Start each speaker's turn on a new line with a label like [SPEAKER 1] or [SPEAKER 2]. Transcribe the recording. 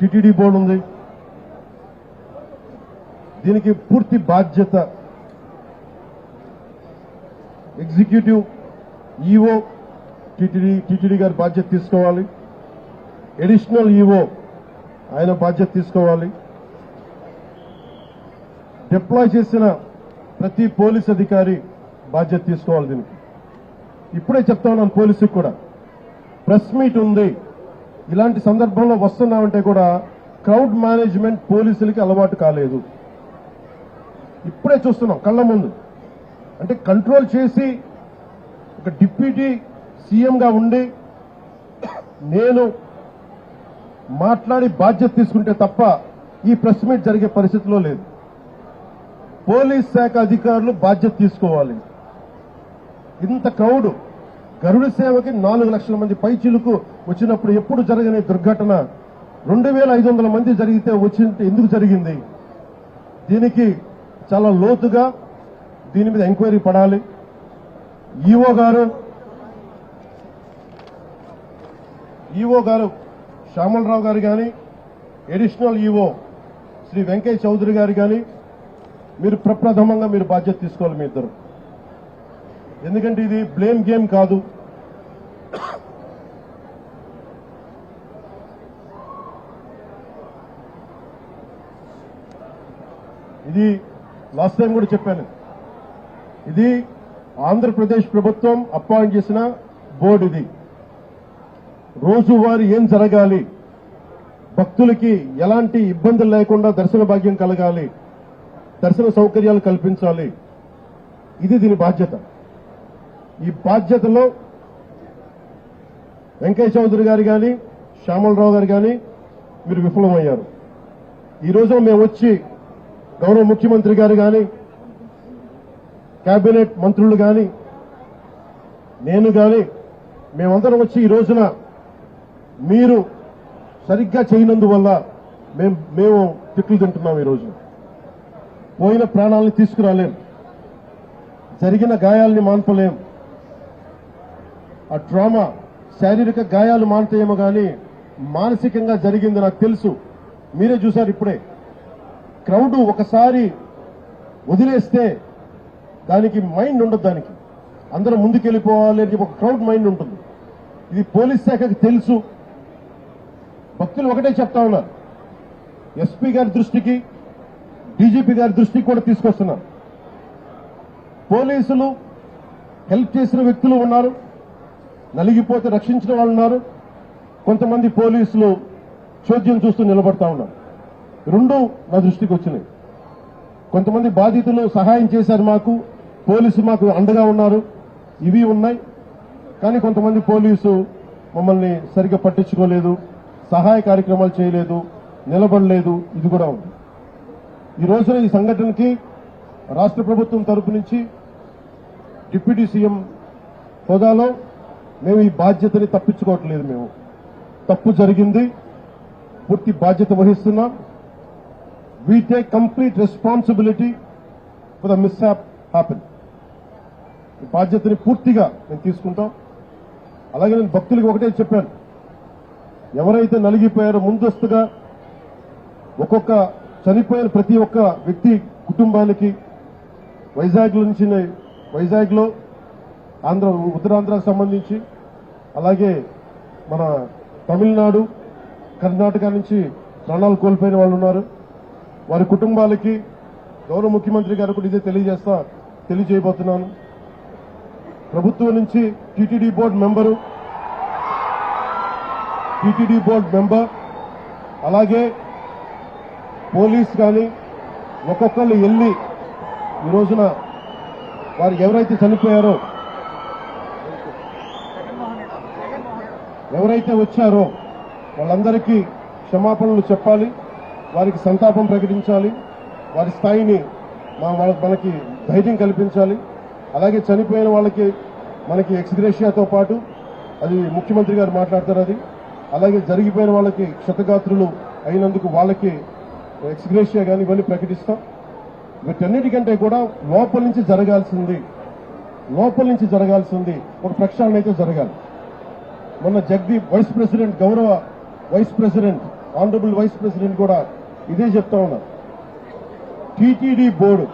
[SPEAKER 1] TTD board ఉంది. దీనికి పూర్తి బాధ్యత ఎగ్జిక్యూటివ్ ఈఓ టిటిడి టిటిడి గారి బాధ్యత తీసుకోవాలి. అడిషనల్ ఈఓ ఆయన బాధ్యత తీసుకోవాలి. డిప్లాయ్ చేసిన ప్రతి పోలీస్ అధికారి బాధ్యత తీసుకోవాలి దీనికి. ఇప్పుడే చెప్తా ఉన్నాను పోలీసుకి కూడా. ప్రెస్ మీట్ ఉంది. ఇలాంటి సందర్భంలో వస్తున్నామంటే కూడా క్రౌడ్ మేనేజ్మెంట్ పోలీసులకి అలవాటు కాలేదు. ఇప్పుడే చూస్తున్నాం కళ్ళ ముందు. అంటే కంట్రోల్ చేసి ఒక డిప్యూటీ సీఎంగా ఉండి నేను మాట్లాడి బాధ్యత తీసుకుంటే తప్ప ఈ ప్రెస్ మీట్ జరిగే పరిస్థితిలో లేదు. పోలీస్ శాఖ అధికారులు బాధ్యత తీసుకోవాలి. ఇంత క్రౌడ్ గరుడ సేవకి నాలుగు లక్షల మంది పైచిలుకు వచ్చినప్పుడు ఎప్పుడు జరగని దుర్ఘటన. రెండు వేల ఐదు వందల మంది జరిగితే వచ్చింది ఎందుకు జరిగింది? దీనికి చాలా లోతుగా దీని మీద ఎంక్వైరీ పడాలి. ఈఓ గారు ఈఓ గారు శ్యామలరావు గారు కానీ అడిషనల్ ఈఓ శ్రీ వెంకయ్య చౌదరి గారు కానీ మీరు ప్రప్రథమంగా మీరు బాధ్యత తీసుకోవాలి మీ ఇద్దరు. ఎందుకంటే ఇది బ్లేమ్ గేమ్ కాదు. ఇది లాస్ట్ టైం కూడా చెప్పాను. ఇది ఆంధ్రప్రదేశ్ ప్రభుత్వం అపాయింట్ చేసిన బోర్డు ఇది. రోజువారీ ఏం జరగాలి? భక్తులకి ఎలాంటి ఇబ్బందులు లేకుండా దర్శన భాగ్యం కలగాలి. దర్శన సౌకర్యాలు కల్పించాలి. ఇది దీని బాధ్యత. ఈ బాధ్యతలో వెంకయ్య చౌదరి గారు కానీ శ్యామలరావు గారు కానీ మీరు విఫలమయ్యారు. ఈ రోజు మేము వచ్చి గౌరవ ముఖ్యమంత్రి గారు కానీ కేబినెట్ మంత్రులు కానీ నేను కానీ మేమందరం వచ్చి ఈ రోజున మీరు సరిగ్గా చేయనందువల్ల మేము మేము తిట్లు తింటున్నాం ఈ రోజు పోయిన ప్రాణాలను తీసుకురాలేం. జరిగిన గాయాల్ని మాన్పలేం. ఆ ట్రామా శారీరక గాయాలు మానతాయేమో కానీ మానసికంగా జరిగింది నాకు తెలుసు. మీరే చూశారు ఇప్పుడే. క్రౌడ్ ఒకసారి వదిలేస్తే దానికి మైండ్ ఉండదు దానికి. అందరం ముందుకెళ్ళిపోవాలి అని ఒక క్రౌడ్ మైండ్ ఉంటుంది. ఇది పోలీస్ శాఖకి తెలుసు. భక్తులు ఒకటే చెప్తా ఉన్నారు. ఎస్పీ గారి దృష్టికి డీజీపీ గారి దృష్టికి కూడా తీసుకొస్తున్నారు. పోలీసులు హెల్ప్ చేసిన వ్యక్తులు ఉన్నారు. నలిగిపోతే రక్షించిన వాళ్ళు ఉన్నారు. కొంతమంది పోలీసులు చోద్యం చూస్తూ నిలబడతా ఉన్నారు. రెండు నా దృష్టికి వచ్చినాయి. కొంతమంది బాధితులు సహాయం చేశారు మాకు పోలీసు మాకు అండగా ఉన్నారు. ఇవి ఉన్నాయి. కానీ కొంతమంది పోలీసు మమ్మల్ని సరిగ్గా పట్టించుకోలేదు సహాయ కార్యక్రమాలు చేయలేదు నిలబడలేదు. ఇది కూడా ఉంది. ఈ రోజున ఈ సంఘటనకి రాష్ట్ర ప్రభుత్వం తరపు నుంచి డిప్యూటీ సీఎం హోదాలో మేము ఈ బాధ్యతని తప్పించుకోవట్లేదు మేము. తప్పు జరిగింది పూర్తి బాధ్యత వహిస్తున్నాం. We take complete responsibility for the miss happen ఈ బాధ్యతని పూర్తిగా మేము తీసుకుంటాం. అలాగే నేను భక్తులకు ఒకటే చెప్పాను. ఎవరైతే నలిగిపోయారో ముందస్తుగా ఒక్కొక్క చనిపోయిన ప్రతి ఒక్క వ్యక్తి కుటుంబానికి వైజాగ్ నుంచి వైజాగ్లో ఆంధ్ర ఉత్తరాంధ్రకు సంబంధించి అలాగే మన తమిళనాడు కర్ణాటక నుంచి ప్రాణాలు కోల్పోయిన వాళ్ళు ఉన్నారు. వారి కుటుంబాలకి గౌరవ ముఖ్యమంత్రి గారు కూడా ఇదే తెలియజేస్తా తెలియజేయబోతున్నాను. ప్రభుత్వం నుంచి TTD board member TTD board member అలాగే పోలీస్ కానీ ఒక్కొక్కళ్ళు వెళ్ళి ఈ రోజున వారు ఎవరైతే చనిపోయారో ఎవరైతే వచ్చారో వాళ్ళందరికీ క్షమాపణలు చెప్పాలి వారికి సంతాపం ప్రకటించాలి వారి స్థాయిని మనకి ధైర్యం కల్పించాలి. అలాగే చనిపోయిన వాళ్ళకి మనకి ఎక్స్గ్రేషియాతో పాటు అది ముఖ్యమంత్రి గారు మాట్లాడతారు అది. అలాగే జరిగిపోయిన వాళ్ళకి క్షతగాత్రులు అయినందుకు వాళ్ళకి ఎక్స్గ్రేషియా కానీ ఇవన్నీ ప్రకటిస్తాం. వీటన్నిటికంటే కూడా లోపల నుంచి జరగాల్సింది లోపల నుంచి జరగాల్సింది ఒక ప్రక్షాళన అయితే జరగాలి. మొన్న జగదీప్ వైస్ ప్రెసిడెంట్ గౌరవ vice president honourable vice president కూడా ఇదే చెప్తా ఉన్నారు. TTD board